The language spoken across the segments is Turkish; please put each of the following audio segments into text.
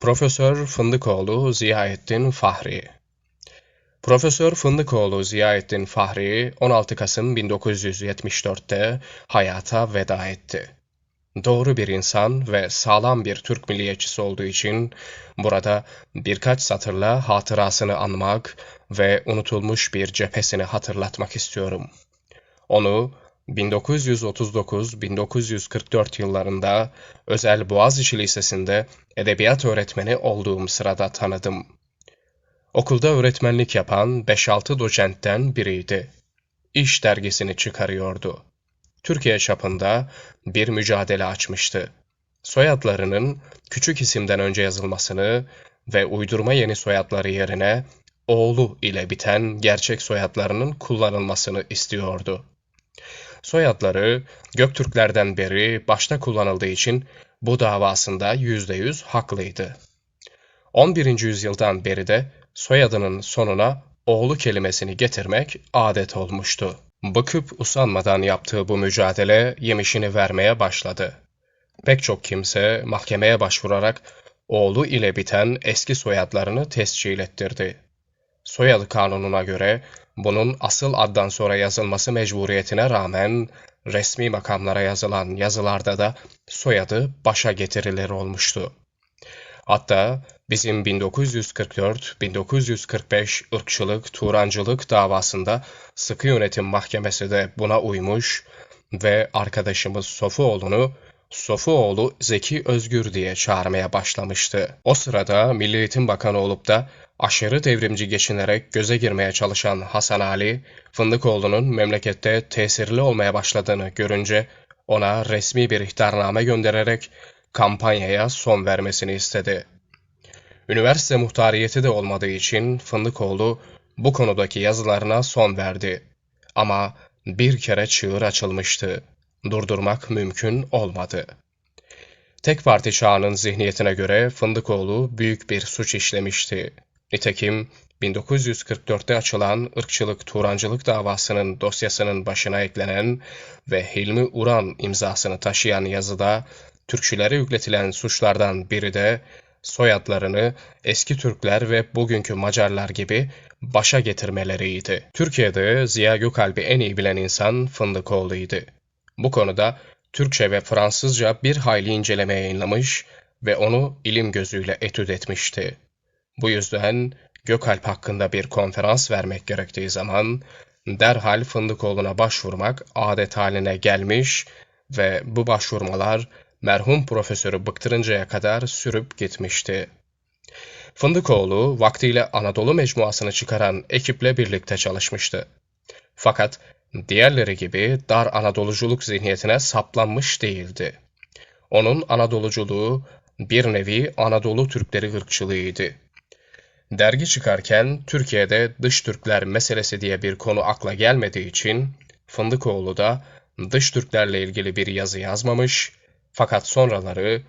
Profesör Fındıkoğlu Ziyaettin Fahri Profesör Fındıkoğlu Ziyaettin Fahri 16 Kasım 1974'te hayata veda etti. Doğru bir insan ve sağlam bir Türk milliyetçisi olduğu için burada birkaç satırla hatırasını anmak ve unutulmuş bir cephesini hatırlatmak istiyorum. Onu 1939-1944 yıllarında özel Boğaziçi Lisesi'nde edebiyat öğretmeni olduğum sırada tanıdım. Okulda öğretmenlik yapan 5-6 doçentten biriydi. İş dergisini çıkarıyordu. Türkiye çapında bir mücadele açmıştı. Soyadlarının küçük isimden önce yazılmasını ve uydurma yeni soyadları yerine oğlu ile biten gerçek soyadlarının kullanılmasını istiyordu. Soyadları Göktürklerden beri başta kullanıldığı için bu davasında yüzde yüz haklıydı. 11. yüzyıldan beri de soyadının sonuna oğlu kelimesini getirmek adet olmuştu. Bıkıp usanmadan yaptığı bu mücadele yemişini vermeye başladı. Pek çok kimse mahkemeye başvurarak oğlu ile biten eski soyadlarını tescil ettirdi. Soyadı kanununa göre bunun asıl addan sonra yazılması mecburiyetine rağmen resmi makamlara yazılan yazılarda da soyadı başa getirilir olmuştu. Hatta bizim 1944-1945 ırkçılık, Turancılık davasında sıkı yönetim mahkemesi de buna uymuş ve arkadaşımız Sofuoğlu'nu Sofuoğlu Zeki Özgür diye çağırmaya başlamıştı. O sırada Milli Eğitim Bakanı olup da aşırı devrimci geçinerek göze girmeye çalışan Hasan Ali, Fındıkoğlu'nun memlekette tesirli olmaya başladığını görünce ona resmi bir ihtarname göndererek kampanyaya son vermesini istedi. Üniversite muhtariyeti de olmadığı için Fındıkoğlu bu konudaki yazılarına son verdi. Ama bir kere çığır açılmıştı. Durdurmak mümkün olmadı. Tek parti çağının zihniyetine göre Fındıkoğlu büyük bir suç işlemişti. Nitekim 1944'te açılan ırkçılık Turancılık davasının dosyasının başına eklenen ve Hilmi Uran imzasını taşıyan yazıda Türkçülere yükletilen suçlardan biri de soyadlarını eski Türkler ve bugünkü Macarlar gibi başa getirmeleriydi. Türkiye'de Ziya Gökalp'i en iyi bilen insan Fındıkoğlu'ydu. Bu konuda Türkçe ve Fransızca bir hayli inceleme yayınlamış ve onu ilim gözüyle etüt etmişti. Bu yüzden Gökalp hakkında bir konferans vermek gerektiği zaman derhal Fındıkoğlu'na başvurmak adet haline gelmiş ve bu başvurmalar merhum profesörü bıktırıncaya kadar sürüp gitmişti. Fındıkoğlu vaktiyle Anadolu Mecmuası'nı çıkaran ekiple birlikte çalışmıştı. Fakat diğerleri gibi dar Anadoluculuk zihniyetine saplanmış değildi. Onun Anadoluculuğu bir nevi Anadolu Türkleri ırkçılığıydı. Dergi çıkarken Türkiye'de dış Türkler meselesi diye bir konu akla gelmediği için Fındıkoğlu da dış Türklerle ilgili bir yazı yazmamış fakat sonraları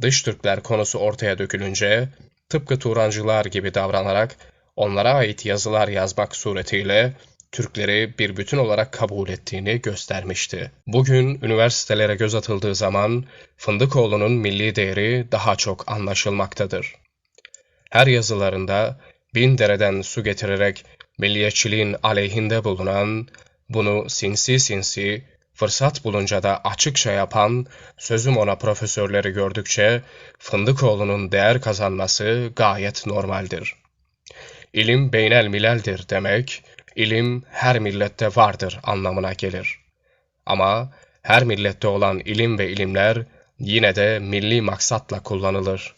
dış Türkler konusu ortaya dökülünce tıpkı Turancılar gibi davranarak onlara ait yazılar yazmak suretiyle Türkleri bir bütün olarak kabul ettiğini göstermişti. Bugün üniversitelere göz atıldığı zaman Fındıkoğlu'nun milli değeri daha çok anlaşılmaktadır. Her yazılarında bin dereden su getirerek milliyetçiliğin aleyhinde bulunan, bunu sinsi sinsi, fırsat bulunca da açıkça yapan, sözüm ona profesörleri gördükçe Fındıkoğlu'nun değer kazanması gayet normaldir. İlim beynel mileldir demek, ilim her millette vardır anlamına gelir. Ama her millette olan ilim ve ilimler yine de milli maksatla kullanılır.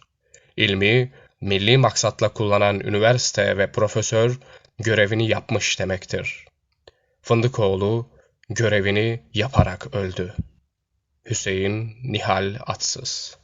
İlmi milli maksatla kullanan üniversite ve profesör görevini yapmış demektir. Fındıkoğlu görevini yaparak öldü. Hüseyin Nihal Atsız